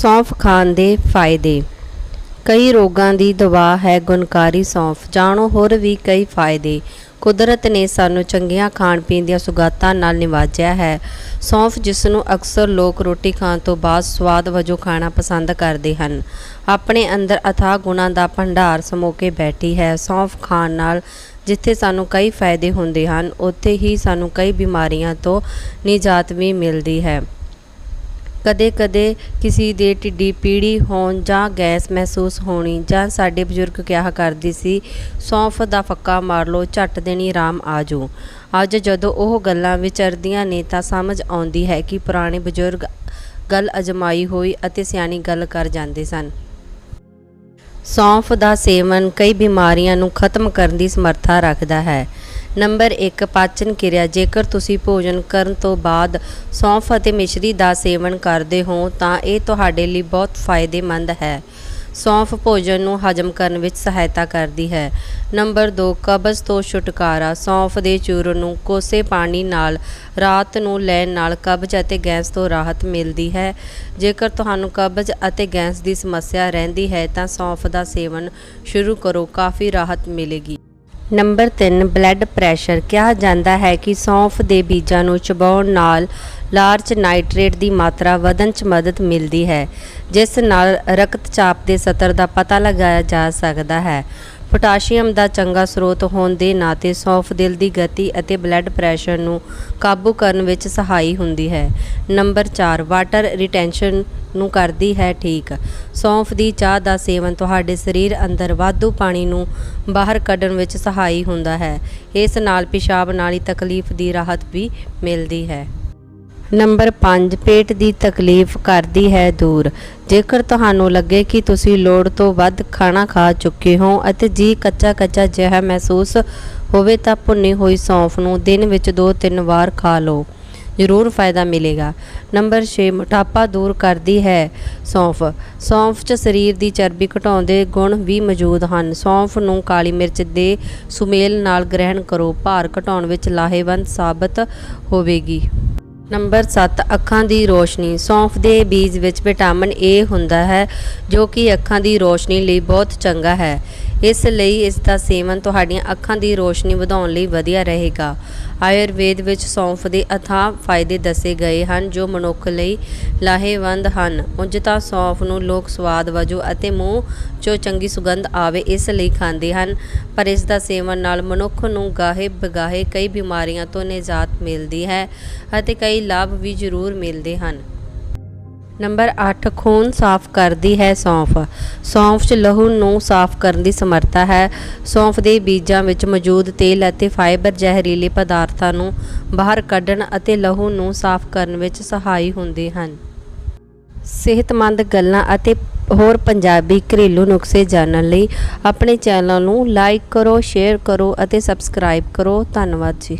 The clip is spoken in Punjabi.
ਸੌਂਫ ਖਾਣ ਦੇ ਫਾਇਦੇ। ਕਈ ਰੋਗਾਂ ਦੀ ਦਵਾ ਹੈ ਗੁਣਕਾਰੀ ਸੌਂਫ। ਜਾਣੋ, ਹੋਰ ਵੀ ਕਈ ਫਾਇਦੇ। ਕੁਦਰਤ ਨੇ ਸਾਨੂੰ ਚੰਗੀਆਂ ਖਾਣ ਪੀਣ ਦੀਆਂ ਸੁਗਾਤਾਂ ਨਾਲ ਨਿਵਾਜਿਆ ਹੈ। ਸੌਂਫ, ਜਿਸ ਨੂੰ ਅਕਸਰ ਲੋਕ ਰੋਟੀ ਖਾਣ ਤੋਂ ਬਾਅਦ ਸਵਾਦ ਵਜੋਂ ਖਾਣਾ ਪਸੰਦ ਕਰਦੇ ਹਨ, ਆਪਣੇ ਅੰਦਰ ਅਥਾਹ ਗੁਣਾਂ ਦਾ ਭੰਡਾਰ ਸਮੋ ਕੇ ਬੈਠੀ ਹੈ। ਸੌਂਫ ਖਾਣ ਨਾਲ ਜਿੱਥੇ ਸਾਨੂੰ ਕਈ ਫਾਇਦੇ ਹੁੰਦੇ ਹਨ, ਉੱਥੇ ਹੀ ਸਾਨੂੰ ਕਈ ਬਿਮਾਰੀਆਂ ਤੋਂ ਨਿਜਾਤ ਵੀ ਮਿਲਦੀ ਹੈ। ਕਦੇ-ਕਦੇ ਕਿਸੇ ਦੇ ਢਿੱਡੀ ਪੀੜੀ ਹੋਣ ਜਾਂ ਗੈਸ ਮਹਿਸੂਸ ਹੋਣੀ ਜਾਂ ਸਾਡੇ ਬਜ਼ੁਰਗ ਕਿਹਾ ਕਰਦੀ ਸੀ, ਸੌਂਫ ਦਾ ਫੱਕਾ ਮਾਰ ਲਓ, ਝੱਟ ਦੇਣੀ ਆਰਾਮ ਆ ਜਾਊ ਅੱਜ ਜਦੋਂ ਉਹ ਗੱਲਾਂ ਵਿਚਰਦੀਆਂ ਨੇ ਤਾਂ ਸਮਝ ਆਉਂਦੀ ਹੈ ਕਿ ਪੁਰਾਣੇ ਬਜ਼ੁਰਗ ਗੱਲ ਅਜਮਾਈ ਹੋਈ ਅਤੇ ਸਿਆਣੀ ਗੱਲ ਕਰ ਜਾਂਦੇ ਸਨ। ਸੌਂਫ ਦਾ ਸੇਵਨ ਕਈ ਬਿਮਾਰੀਆਂ ਨੂੰ ਖਤਮ ਕਰਨ ਦੀ ਸਮਰੱਥਾ ਰੱਖਦਾ ਹੈ। ਨੰਬਰ 1 ਪਾਚਨ ਕਿਰਿਆ। ਜੇਕਰ ਤੁਸੀਂ ਭੋਜਨ ਕਰਨ ਤੋਂ ਬਾਅਦ ਸੌਂਫ ਅਤੇ ਮਿਸ਼ਰੀ ਦਾ ਸੇਵਨ ਕਰਦੇ ਹੋ, ਤਾਂ ਇਹ ਤੁਹਾਡੇ ਲਈ ਬਹੁਤ ਫਾਇਦੇਮੰਦ ਹੈ। ਸੌਂਫ ਭੋਜਨ ਨੂੰ ਹਜਮ ਕਰਨ ਵਿੱਚ ਸਹਾਇਤਾ ਕਰਦੀ ਹੈ। ਨੰਬਰ 2 ਕਬਜ਼ ਤੋਂ ਛੁਟਕਾਰਾ। ਸੌਂਫ ਦੇ ਚੂਰਨ ਨੂੰ ਕੋਸੇ ਪਾਣੀ ਨਾਲ ਰਾਤ ਨੂੰ ਲੈਣ ਨਾਲ ਕਬਜ਼ ਅਤੇ ਗੈਸ ਤੋਂ ਰਾਹਤ ਮਿਲਦੀ ਹੈ। ਜੇਕਰ ਤੁਹਾਨੂੰ ਕਬਜ਼ ਅਤੇ ਗੈਸ ਦੀ ਸਮੱਸਿਆ ਰਹਿੰਦੀ ਹੈ, ਤਾਂ ਸੌਂਫ ਦਾ ਸੇਵਨ ਸ਼ੁਰੂ ਕਰੋ। ਕਾਫੀ ਰਾਹਤ ਮਿਲੇਗੀ। ਨੰਬਰ 3 ਬਲੱਡ ਪ੍ਰੈਸ਼ਰ ਕਿਹਾ ਜਾਂਦਾ ਹੈ ਕਿ ਸੌਂਫ ਦੇ ਬੀਜਾਂ ਨੂੰ ਚਬਾਉਣ ਨਾਲ ਲਾਰਜ ਨਾਈਟ੍ਰੇਟ ਦੀ ਮਾਤਰਾ ਵਧਣ 'ਚ ਮਦਦ ਮਿਲਦੀ ਹੈ, ਜਿਸ ਨਾਲ ਰਕਤਚਾਪ ਦੇ ਸਤਰ ਦਾ ਪਤਾ ਲਗਾਇਆ ਜਾ ਸਕਦਾ ਹੈ। ਪੋਟਾਸ਼ੀਅਮ ਦਾ ਚੰਗਾ ਸਰੋਤ ਹੋਣ ਦੇ ਨਾਤੇ ਸੌਂਫ ਦਿਲ ਦੀ ਗਤੀ ਅਤੇ ਬਲੱਡ ਪ੍ਰੈਸ਼ਰ ਨੂੰ ਕਾਬੂ ਕਰਨ ਵਿੱਚ ਸਹਾਈ ਹੁੰਦੀ ਹੈ। ਨੰਬਰ 4 ਵਾਟਰ ਰਿਟੈਂਸ਼ਨ ਨੂੰ ਕਰਦੀ ਹੈ ਠੀਕ। ਸੌਂਫ ਦੀ ਚਾਹ ਦਾ ਸੇਵਨ ਤੁਹਾਡੇ ਸਰੀਰ ਅੰਦਰ ਵਾਧੂ ਪਾਣੀ ਨੂੰ ਬਾਹਰ ਕੱਢਣ ਵਿੱਚ ਸਹਾਈ ਹੁੰਦਾ ਹੈ। ਇਸ ਨਾਲ ਪਿਸ਼ਾਬ ਨਾਲੀ ਤਕਲੀਫ ਦੀ ਰਾਹਤ ਵੀ ਮਿਲਦੀ ਹੈ। ਨੰਬਰ 5 ਪੇਟ ਦੀ ਤਕਲੀਫ ਕਰਦੀ ਹੈ ਦੂਰ। ਜੇਕਰ ਤੁਹਾਨੂੰ ਲੱਗੇ ਕਿ ਤੁਸੀਂ ਲੋੜ ਤੋਂ ਵੱਧ ਖਾਣਾ ਖਾ ਚੁੱਕੇ ਹੋ ਅਤੇ ਜੀ ਕੱਚਾ ਕੱਚਾ ਜਿਹਾ ਮਹਿਸੂਸ ਹੋਵੇ ਤਾਂ ਭੁੰਨੀ ਹੋਈ ਸੌਂਫ ਨੂੰ ਦਿਨ ਵਿੱਚ 2-3 ਵਾਰ ਖਾ ਲਓ। ਜ਼ਰੂਰ ਫਾਇਦਾ ਮਿਲੇਗਾ। ਨੰਬਰ 6 ਮੋਟਾਪਾ ਦੂਰ ਕਰਦੀ ਹੈ। ਸੌਂਫ। ਸੌਂਫ 'ਚ ਸਰੀਰ ਦੀ ਚਰਬੀ ਘਟਾਉਣ ਦੇ ਗੁਣ ਵੀ ਮੌਜੂਦ ਹਨ। ਸੌਂਫ ਨੂੰ ਕਾਲੀ ਮਿਰਚ ਦੇ ਸੁਮੇਲ ਨਾਲ ਗ੍ਰਹਿਣ ਕਰੋ। ਭਾਰ ਘਟਾਉਣ ਵਿੱਚ ਲਾਹੇਵੰਦ ਸਾਬਤ ਹੋਵੇਗੀ। ਨੰਬਰ 7 ਅੱਖਾਂ ਦੀ ਰੋਸ਼ਨੀ। ਸੌਂਫ ਦੇ ਬੀਜ ਵਿੱਚ ਵਿਟਾਮਿਨ ਏ ਹੁੰਦਾ ਹੈ, ਜੋ ਕਿ ਅੱਖਾਂ ਦੀ ਰੋਸ਼ਨੀ ਲਈ ਬਹੁਤ ਚੰਗਾ ਹੈ। ਇਸ ਲਈ ਇਸ ਦਾ ਸੇਵਨ ਤੁਹਾਡੀਆਂ ਅੱਖਾਂ ਦੀ ਰੋਸ਼ਨੀ ਵਧਾਉਣ ਲਈ ਵਧੀਆ ਰਹੇਗਾ। ਆਯੁਰਵੇਦ ਵਿੱਚ ਸੌਂਫ ਦੇ ਅਥਾਹ ਫਾਇਦੇ ਦੱਸੇ ਗਏ ਹਨ ਜੋ ਮਨੁੱਖ ਲਈ ਲਾਹੇਵੰਦ ਹਨ। ਉਂਝ ਤਾਂ ਸੌਂਫ ਨੂੰ ਲੋਕ ਸਵਾਦ ਵਜੋਂ ਅਤੇ ਮੂੰਹ 'ਚੋਂ ਚੰਗੀ ਸੁਗੰਧ ਆਵੇ ਇਸ ਲਈ ਖਾਂਦੇ ਹਨ, ਪਰ ਇਸ ਦਾ ਸੇਵਨ ਨਾਲ ਮਨੁੱਖ ਨੂੰ ਗਾਹੇ ਬਗਾਹੇ ਕਈ ਬਿਮਾਰੀਆਂ ਤੋਂ ਨਿਜਾਤ ਮਿਲਦੀ ਹੈ ਅਤੇ ਕਈ ਲਾਭ ਵੀ ਜ਼ਰੂਰ ਮਿਲਦੇ ਹਨ। ਨੰਬਰ 8 ਖੂਨ ਸਾਫ਼ ਕਰਦੀ ਹੈ ਸੌਂਫ। ਸੌਂਫ 'ਚ ਲਹੂ ਨੂੰ ਸਾਫ਼ ਕਰਨ ਦੀ ਸਮਰੱਥਾ ਹੈ। ਸੌਂਫ ਦੇ ਬੀਜਾਂ ਵਿੱਚ ਮੌਜੂਦ ਤੇਲ ਅਤੇ ਫਾਈਬਰ ਜ਼ਹਿਰੀਲੇ ਪਦਾਰਥਾਂ ਨੂੰ ਬਾਹਰ ਕੱਢਣ ਅਤੇ ਲਹੂ ਨੂੰ ਸਾਫ਼ ਕਰਨ ਵਿੱਚ ਸਹਾਈ ਹੁੰਦੇ ਹਨ। ਸਿਹਤਮੰਦ ਗੱਲਾਂ ਅਤੇ ਹੋਰ ਪੰਜਾਬੀ ਘਰੇਲੂ ਨੁਸਖੇ ਜਾਣਨ ਲਈ ਆਪਣੇ ਚੈਨਲ ਨੂੰ ਲਾਈਕ ਕਰੋ, ਸ਼ੇਅਰ ਕਰੋ ਅਤੇ ਸਬਸਕ੍ਰਾਈਬ ਕਰੋ। ਧੰਨਵਾਦ ਜੀ।